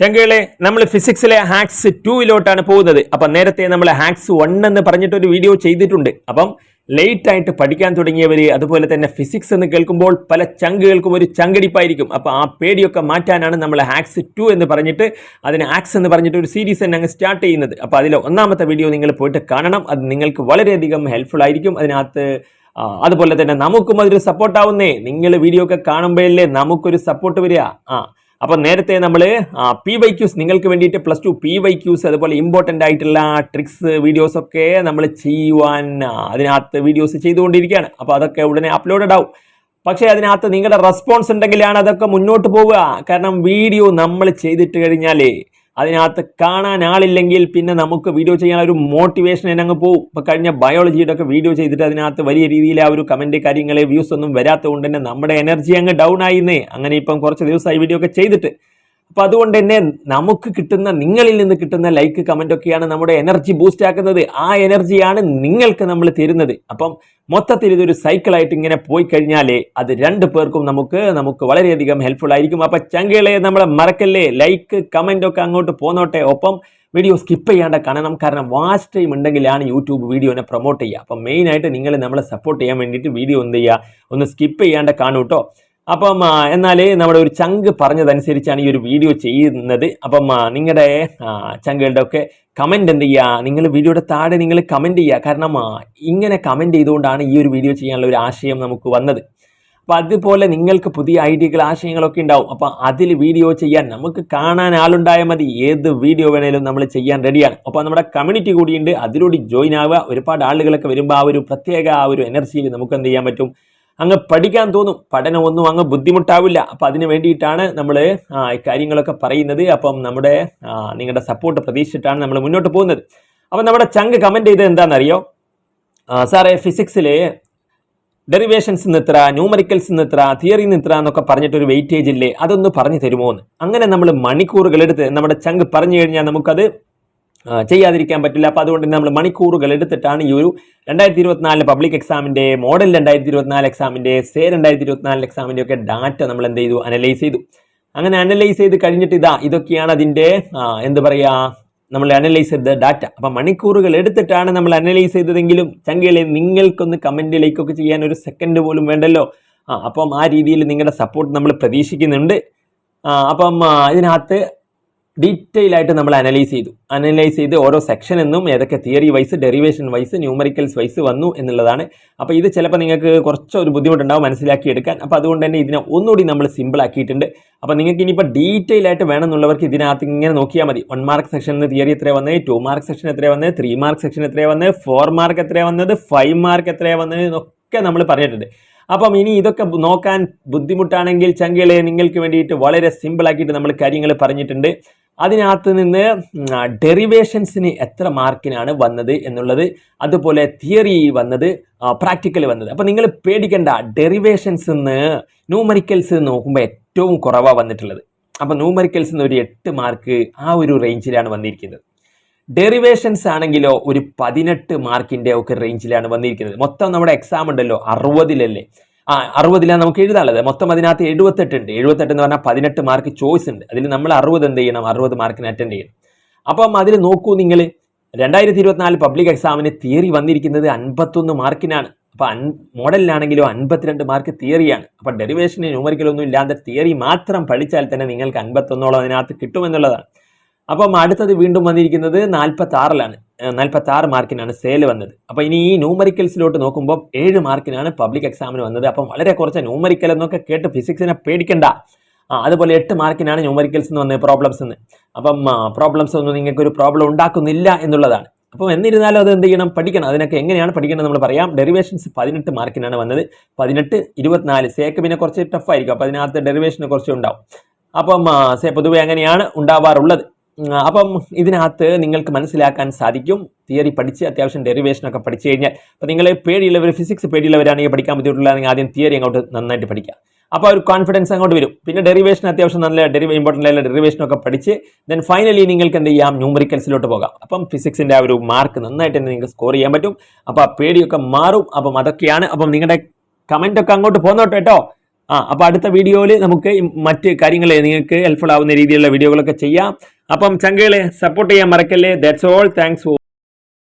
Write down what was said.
ചങ്കുകളെ നമ്മൾ ഫിസിക്സിലെ ഹാക്സ് ടൂയിലോട്ടാണ് പോകുന്നത്. അപ്പം നേരത്തെ നമ്മൾ ഹാക്സ് വൺ എന്ന് പറഞ്ഞിട്ട് ഒരു വീഡിയോ ചെയ്തിട്ടുണ്ട്. അപ്പം ലേറ്റ് ആയിട്ട് പഠിക്കാൻ തുടങ്ങിയവർ അതുപോലെ തന്നെ ഫിസിക്സ് എന്ന് കേൾക്കുമ്പോൾ പല ചങ്കുകൾക്കും ഒരു ചങ്കടിപ്പായിരിക്കും. അപ്പോൾ ആ പേടിയൊക്കെ മാറ്റാനാണ് നമ്മൾ ഹാക്സ് ടു എന്ന് പറഞ്ഞിട്ട് അതിന് ആക്സ് എന്ന് പറഞ്ഞിട്ട് ഒരു സീരീസ് തന്നെ അങ്ങ് സ്റ്റാർട്ട് ചെയ്യുന്നത്. അപ്പോൾ അതിലെ ഒന്നാമത്തെ വീഡിയോ നിങ്ങൾ പോയിട്ട് കാണണം. അത് നിങ്ങൾക്ക് വളരെയധികം ഹെൽപ്ഫുൾ ആയിരിക്കും. അതിനകത്ത് അതുപോലെ തന്നെ നമുക്കും അതൊരു സപ്പോർട്ടാവുന്നേ നിങ്ങൾ വീഡിയോ ഒക്കെ കാണുമ്പോഴല്ലേ നമുക്കൊരു സപ്പോർട്ട് വരിക. ആ അപ്പൊ നേരത്തെ നമ്മൾ പി വൈ ക്യൂസ് നിങ്ങൾക്ക് വേണ്ടിയിട്ട് plus two P Y Qs അതുപോലെ ഇമ്പോർട്ടന്റ് ആയിട്ടുള്ള ട്രിക്സ് വീഡിയോസ് ഒക്കെ നമ്മൾ ചെയ്യുവാൻ അതിനകത്ത് വീഡിയോസ് ചെയ്തുകൊണ്ടിരിക്കുകയാണ്. അപ്പോൾ അതൊക്കെ ഉടനെ അപ്ലോഡഡ് ആവും. പക്ഷേ അതിനകത്ത് നിങ്ങളുടെ റെസ്പോൺസ് ഉണ്ടെങ്കിലാണ് അതൊക്കെ മുന്നോട്ട് പോവുക. കാരണം വീഡിയോ നമ്മൾ ചെയ്തിട്ട് കഴിഞ്ഞാലേ അതിനകത്ത് കാണാൻ ആളില്ലെങ്കിൽ പിന്നെ നമുക്ക് വീഡിയോ ചെയ്യാൻ ഒരു മോട്ടിവേഷൻ എന്നങ്ങ് പോകും ഇപ്പോൾ കഴിഞ്ഞ ബയോളജിയുടെ ഒക്കെ വീഡിയോ ചെയ്തിട്ട് അതിനകത്ത് വലിയ രീതിയിൽ ആ ഒരു കമന്റ് കാര്യങ്ങളെ വ്യൂസ് ഒന്നും വരാത്തതുകൊണ്ട് തന്നെ നമ്മുടെ എനർജി അങ്ങ് ഡൗൺ ആയിന്നേ അങ്ങനെ ഇപ്പം കുറച്ച് ദിവസമായി വീഡിയോ ഒക്കെ ചെയ്തിട്ട്. അപ്പം അതുകൊണ്ട് തന്നെ നമുക്ക് കിട്ടുന്ന നിങ്ങളിൽ നിന്ന് കിട്ടുന്ന ലൈക്ക് കമന്റ് ഒക്കെയാണ് നമ്മുടെ എനർജി ബൂസ്റ്റ് ആക്കുന്നത്. ആ എനർജിയാണ് നിങ്ങൾക്ക് നമ്മൾ തരുന്നത്. അപ്പം മൊത്തത്തിൽ ഇതൊരു സൈക്കിളായിട്ട് ഇങ്ങനെ പോയി കഴിഞ്ഞാലേ അത് രണ്ട് പേർക്കും നമുക്ക് നമുക്ക് വളരെയധികം ഹെൽപ്ഫുൾ ആയിരിക്കും. അപ്പം ചങ്കിളെ നമ്മളെ മറക്കല്ലേ? ലൈക്ക് കമന്റ് ഒക്കെ അങ്ങോട്ട് പോന്നോട്ടെ. ഒപ്പം വീഡിയോ സ്കിപ്പ് ചെയ്യാണ്ട് കാണണം. കാരണം വാസ്റ്റ് ടൈം ഉണ്ടെങ്കിലാണ് യൂട്യൂബ് വീഡിയോനെ പ്രൊമോട്ട് ചെയ്യുക. അപ്പം മെയിനായിട്ട് നിങ്ങൾ നമ്മളെ സപ്പോർട്ട് ചെയ്യാൻ വേണ്ടിയിട്ട് വീഡിയോ എന്ത് ചെയ്യുക? ഒന്ന് സ്കിപ്പ് ചെയ്യാണ്ട് കാണൂ കേട്ടോ അപ്പം എന്നാൽ നമ്മുടെ ഒരു ചങ്ക് പറഞ്ഞതനുസരിച്ചാണ് ഈ ഒരു വീഡിയോ ചെയ്യുന്നത്. അപ്പം നിങ്ങളുടെ ചങ്കുകളുടെ ഒക്കെ കമന്റ് എന്ത് ചെയ്യുക നിങ്ങൾ വീഡിയോയുടെ താഴെ നിങ്ങൾ കമന്റ് ചെയ്യുക കാരണം ഇങ്ങനെ കമന്റ് ചെയ്തുകൊണ്ടാണ് ഈ ഒരു വീഡിയോ ചെയ്യാനുള്ള ഒരു ആശയം നമുക്ക് വന്നത്. അപ്പോൾ അതുപോലെ നിങ്ങൾക്ക് പുതിയ ഐഡിയകൾ ആശയങ്ങളൊക്കെ ഉണ്ടാവും. അപ്പോൾ അതിൽ വീഡിയോ ചെയ്യാൻ നമുക്ക് കാണാൻ ആളുണ്ടായാൽ മതി. ഏത് വീഡിയോ വേണേലും നമ്മൾ ചെയ്യാൻ റെഡിയാണ്. അപ്പോൾ നമ്മുടെ കമ്മ്യൂണിറ്റി കൂടിയുണ്ട്. അതിലൂടെ ജോയിൻ ആവുക. ഒരുപാട് ആളുകളൊക്കെ വരുമ്പോൾ ആ ഒരു പ്രത്യേക ആ ഒരു എനർജിയിൽ നമുക്ക് എന്ത് ചെയ്യാൻ പറ്റും? അങ്ങ് പഠിക്കാൻ തോന്നും. പഠനമൊന്നും അങ്ങ് ബുദ്ധിമുട്ടാവില്ല. അപ്പം അതിന് വേണ്ടിയിട്ടാണ് നമ്മൾ കാര്യങ്ങളൊക്കെ പറയുന്നത്. അപ്പം നമ്മുടെ നിങ്ങളുടെ സപ്പോർട്ട് പ്രതീക്ഷിച്ചിട്ടാണ് നമ്മൾ മുന്നോട്ട് പോകുന്നത്. അപ്പം നമ്മുടെ ചങ്ക് കമന്റ് ചെയ്തത് എന്താണെന്നറിയോ? സാറേ ഫിസിക്സിൽ ഡെറിവേഷൻസ് നിത്ര ന്യൂമറിക്കൽസ് നിത്ര തിയറി നിത്ര എന്നൊക്കെ പറഞ്ഞിട്ട് ഒരു വെയിറ്റേജ് ഇല്ലേ? അതൊന്ന് പറഞ്ഞു തരുമോ എന്ന് അങ്ങനെ നമ്മൾ മണിക്കൂറുകൾ എടുത്ത് നമ്മുടെ ചങ്ക് പറഞ്ഞു കഴിഞ്ഞാൽ നമുക്കത് ചെയ്യാതിരിക്കാൻ പറ്റില്ല. അപ്പോൾ അതുകൊണ്ട് നമ്മൾ മണിക്കൂറുകൾ എടുത്തിട്ടാണ് ഈ ഒരു രണ്ടായിരത്തി ഇരുപത്തിനാലിലെ പബ്ലിക് എക്സാമിന്റെ മോഡൽ രണ്ടായിരത്തി ഇരുപത്തിനാല് എക്സാമിന്റെ സേ രണ്ടായിരത്തി ഇരുപത്തിനാല് എക്സാമിന്റെ ഒക്കെ ഡാറ്റ നമ്മൾ എന്ത് ചെയ്തു? അനലൈസ് ചെയ്തു. അങ്ങനെ അനലൈസ് ചെയ്ത് കഴിഞ്ഞിട്ട് ഇതാ ഇതൊക്കെയാണ് അതിന്റെ എന്ത് പറയുക നമ്മൾ അനലൈസ് ചെയ്ത ഡാറ്റ അപ്പം മണിക്കൂറുകൾ എടുത്തിട്ടാണ് നമ്മൾ അനലൈസ് ചെയ്തതെങ്കിലും ചങ്കയിലെ നിങ്ങൾക്കൊന്ന് കമന്റിലേക്കൊക്കെ ചെയ്യാൻ ഒരു സെക്കൻഡ് പോലും വേണ്ടല്ലോ. ആ അപ്പം ആ രീതിയിൽ നിങ്ങളുടെ സപ്പോർട്ട് നമ്മൾ പ്രതീക്ഷിക്കുന്നുണ്ട്. അപ്പം ഇതിനകത്ത് ഡീറ്റെയിൽ ആയിട്ട് നമ്മൾ അനലൈസ് ചെയ്തു. അനലൈസ് ചെയ്ത് ഓരോ സെക്ഷൻ എന്നും ഏതൊക്കെ theory wise derivation wise numericals wise വന്നു എന്നുള്ളതാണ്. അപ്പോൾ ഇത് ചിലപ്പോൾ നിങ്ങൾക്ക് കുറച്ച് ഒരു ബുദ്ധിമുട്ടുണ്ടാവും മനസ്സിലാക്കിയെടുക്കാൻ അപ്പോൾ അതുകൊണ്ട് തന്നെ ഇതിനെ ഒന്നുകൂടി നമ്മൾ സിമ്പിൾ ആക്കിയിട്ടുണ്ട്. അപ്പോൾ നിങ്ങൾക്ക് ഇനിയിപ്പോൾ ഡീറ്റെയിൽ ആയിട്ട് വേണമെന്നുള്ളവർക്ക് ഇതിനകത്ത് ഇങ്ങനെ നോക്കിയാൽ മതി. വൺ മാർക്ക് സെക്ഷനിൽ തിയറി എത്ര വന്നത് ടു മാർക്ക് സെക്ഷൻ എത്ര വന്നത് ത്രീ മാർക്ക് സെക്ഷൻ എത്ര വന്നത് ഫോർ മാർക്ക് എത്ര വന്നത്? ഫൈവ് മാർക്ക് എത്ര വന്നത്? എന്നൊക്കെ നമ്മൾ പറഞ്ഞിട്ടുണ്ട്. അപ്പം ഇനി ഇതൊക്കെ നോക്കാൻ ബുദ്ധിമുട്ടാണെങ്കിൽ ചങ്കിളെ നിങ്ങൾക്ക് വേണ്ടിയിട്ട് വളരെ സിമ്പിൾ ആക്കിയിട്ട് നമ്മൾ കാര്യങ്ങൾ പറഞ്ഞിട്ടുണ്ട്. അതിനകത്ത് നിന്ന് ഡെറിവേഷൻസിന് എത്ര മാർക്കിനാണ് വന്നത് എന്നുള്ളത് അതുപോലെ തിയറി വന്നത് പ്രാക്ടിക്കൽ വന്നത്. അപ്പോൾ നിങ്ങൾ പേടിക്കേണ്ട ഡെറിവേഷൻസ് നിന്ന് ന്യൂമറിക്കൽസ് നോക്കുമ്പോൾ ഏറ്റവും കുറവാണ് വന്നിട്ടുള്ളത്. അപ്പോൾ ന്യൂമറിക്കൽസ് നിന്ന് ഒരു എട്ട് മാർക്ക് ആ ഒരു റേഞ്ചിലാണ് വന്നിരിക്കുന്നത്. ഡെറിവേഷൻസ് ആണെങ്കിലോ ഒരു പതിനെട്ട് മാർക്കിന്റെ ഒക്കെ റേഞ്ചിലാണ് വന്നിരിക്കുന്നത്. മൊത്തം നമ്മുടെ എക്സാം ഉണ്ടല്ലോ അറുപതിലല്ലേ? ആ അറുപതിലാണ് നമുക്ക് എഴുതാനുള്ളത്. മൊത്തം അതിനകത്ത് എഴുപത്തെട്ട് ഉണ്ട് എഴുപത്തെട്ട് എന്ന് പറഞ്ഞാൽ പതിനെട്ട് മാർക്ക് ചോയ്സ് ഉണ്ട്. അതിൽ നമ്മൾ അറുപത് എന്ത് ചെയ്യണം? അറുപത് മാർക്കിന് അറ്റൻഡ് ചെയ്യണം. അപ്പം അതിൽ നോക്കൂ നിങ്ങൾ. രണ്ടായിരത്തി ഇരുപത്തിനാല് പബ്ലിക് എക്സാമിന് തിയറി വന്നിരിക്കുന്നത് അൻപത്തൊന്ന് മാർക്കിനാണ് അപ്പോൾ അൻ മോഡലിലാണെങ്കിലും അൻപത്തിരണ്ട് മാർക്ക് തിയറിയാണ് അപ്പോൾ ഡെറിവേഷന് ന്യൂമറിക്കലൊന്നും ഇല്ലാതെ തിയറി മാത്രം പഠിച്ചാൽ തന്നെ നിങ്ങൾക്ക് അൻപത്തൊന്നോളം അതിനകത്ത് കിട്ടുമെന്നുള്ളതാണ്. അപ്പം അടുത്തത് വീണ്ടും വന്നിരിക്കുന്നത് നാൽപ്പത്തി ആറിലാണ് നാൽപ്പത്തി ആറ് മാർക്കിനാണ് സെയിൽ വന്നത്. അപ്പോൾ ഇനി ഈ ന്യൂമറിക്കൽസിലോട്ട് നോക്കുമ്പോൾ ഏഴ് മാർക്കിനാണ് പബ്ലിക് എക്സാമിന് വന്നത്. അപ്പം വളരെ കുറച്ച് ന്യൂമറിക്കൽ എന്നൊക്കെ കേട്ട് ഫിസിക്സിനെ പേടിക്കണ്ട. ആ അതുപോലെ എട്ട് മാർക്കിനാണ് ന്യൂമറിക്കൽസ് എന്ന് വന്നത് പ്രോബ്ലംസ് എന്ന് അപ്പം പ്രോബ്ലംസ് ഒന്നും നിങ്ങൾക്ക് ഒരു പ്രോബ്ലം ഉണ്ടാക്കുന്നില്ല എന്നുള്ളതാണ്. അപ്പം എന്നിരുന്നാലും അത് എന്ത് ചെയ്യണം? പഠിക്കണം. അതിനൊക്കെ എങ്ങനെയാണ് പഠിക്കേണ്ടത് നമ്മൾ പറയാം. ഡെറിവേഷൻസ് പതിനെട്ട് മാർക്കിനാണ് വന്നത്. പതിനെട്ട് ഇരുപത്തിനാല്. സേക്ക് പിന്നെ കുറച്ച് ടഫായിരിക്കും അപ്പോൾ അതിനകത്ത് ഡെറിവേഷനെ കുറച്ച് ഉണ്ടാവും. അപ്പം പൊതുവെ അങ്ങനെയാണ് ഉണ്ടാവാറുള്ളത്. അപ്പം ഇതിനകത്ത് നിങ്ങൾക്ക് മനസ്സിലാക്കാൻ സാധിക്കും. തിയറി പഠിച്ച് അത്യാവശ്യം ഡെറിവേഷനൊക്കെ പഠിച്ചു കഴിഞ്ഞാൽ അപ്പോൾ നിങ്ങൾ പേടിയുള്ളവർ ഫിസിക്സ് പേടിയുള്ളവരാണെങ്കിൽ പഠിക്കാൻ ബുദ്ധിമുട്ടുള്ളതാണെങ്കിൽ ആദ്യം തിയറി അങ്ങോട്ട് നന്നായിട്ട് പഠിക്കുക. അപ്പോൾ ഒരു കോൺഫിഡൻസ് അങ്ങോട്ട് വരും. പിന്നെ ഡെറിവേഷൻ അത്യാവശ്യം നല്ല ഡെറിവ ഇമ്പോർട്ടന്റ് ആയിട്ടുള്ള ഡെറിവേഷനൊക്കെ പഠിച്ച് ദെൻ ഫൈനലി നിങ്ങൾക്ക് എന്ത് ചെയ്യാം? ന്യൂമറിക്കൽസിലോട്ട് പോകാം. അപ്പം ഫിസിക്സിന്റെ ആ ഒരു മാർക്ക് നന്നായിട്ട് തന്നെ നിങ്ങൾക്ക് സ്കോർ ചെയ്യാൻ പറ്റും. അപ്പോൾ ആ പേടിയൊക്കെ മാറും. അപ്പം അതൊക്കെയാണ്. അപ്പം നിങ്ങളുടെ കമന്റ് ഒക്കെ അങ്ങോട്ട് പോന്നോട്ടെ കേട്ടോ. ആ അപ്പൊ അടുത്ത വീഡിയോയിൽ നമുക്ക് മറ്റ് കാര്യങ്ങൾ നിങ്ങൾക്ക് ഹെൽപ്ഫുൾ ആവുന്ന രീതിയിലുള്ള വീഡിയോകളൊക്കെ ചെയ്യാം. അപ്പം ചങ്കേളെ സപ്പോർട്ട് ചെയ്യാൻ മറക്കല്ലേ. That's all thanks